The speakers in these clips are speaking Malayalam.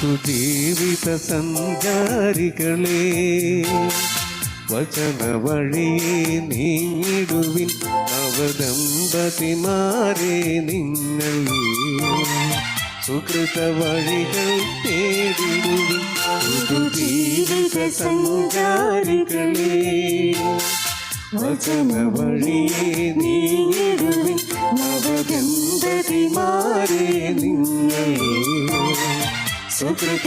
ജീവിത സഞ്ചാരികളെ വചന വഴിയെ നീങ്ങിടുവിൻ നവദമ്പതിമാരെ നിങ്ങൾ സുഹൃത വഴികൾ തേടിടുവിൻ ജീവിത സഞ്ചാരികളെ വചന വഴിയെ നീങ്ങിടുവിൻ സുഹൃത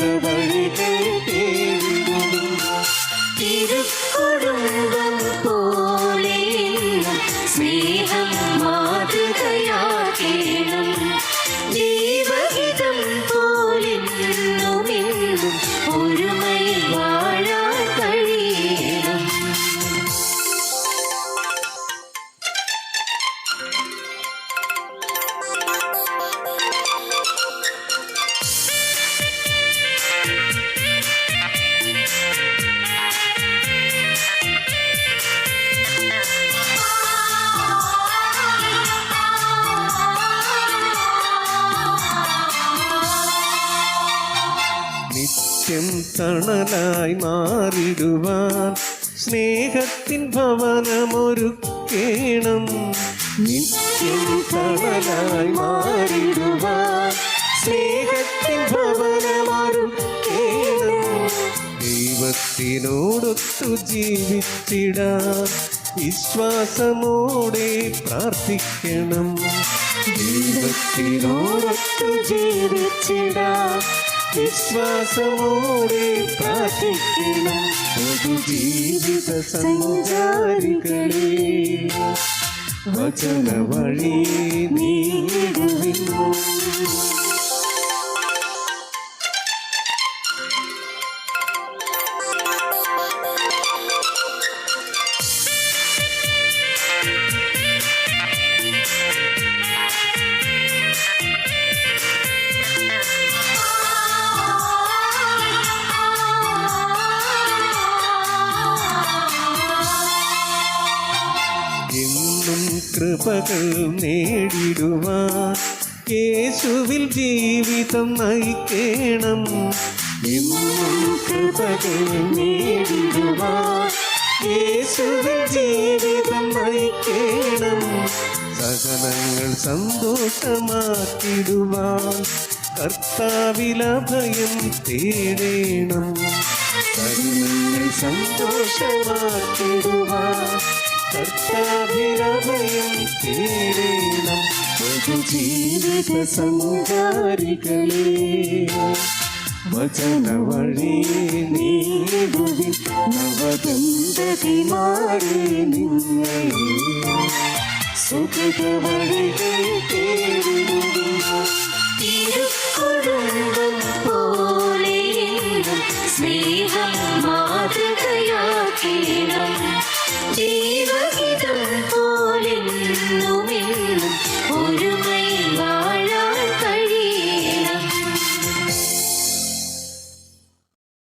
തിരുക്കുടുംബം പോലെ സ്നേഹം മാതൃകയാക്കേണം ദൈവഹിതം പോലെ ഒരുമയിൽ വാഴാൻ നിത്യം തണലായി മാറിടുവാൻ സ്നേഹത്തിൻ ഭവനമൊരുക്കേണം. നിത്യം തണലായി മാറിടുവാൻ സ്നേഹത്തിൻ ഭവനമൊരുക്കേണം. ദൈവത്തിനോടൊത്തു ജീവിച്ചിടാൻ വിശ്വാസമോടെ പ്രാർത്ഥിക്കണം. ദൈവത്തിനോടൊത്തു ജീവിച്ചിടാൻ വിശ്വാസമോടെ പ്രാർത്ഥിക്കണം ഒരു ജീവിത സഞ്ചാരികളെ വചന വഴി നീടുവിന്നു കൃപകൾ നേടിടുവാൻ യേശുവിൽ ജീവിതം നയിക്കണം. എന്നും കൃപകൾ നേടിടുവാൻ യേശുവിൽ ജീവിതം നയിക്കണം. സഹനങ്ങൾ സന്തോഷമാക്കിടുവാൻ കർത്താവിലഭയം തേടേണം. സഹനങ്ങൾ സന്തോഷമാക്കിടുവാൻ കർത്താവിലഭയം തേടേണം ഒരു ജീവിത സഞ്ചാരികളെ വചന വഴി നീടുവിൻ നവദന്തതിമാരെ നിന്നെ സുഖിത തേടിടുവിൻ തിരുക്കുടുംബം പോലെ സ്നേഹം മാതൃകയാക്കേണം ദൈവഹിതം പോലെ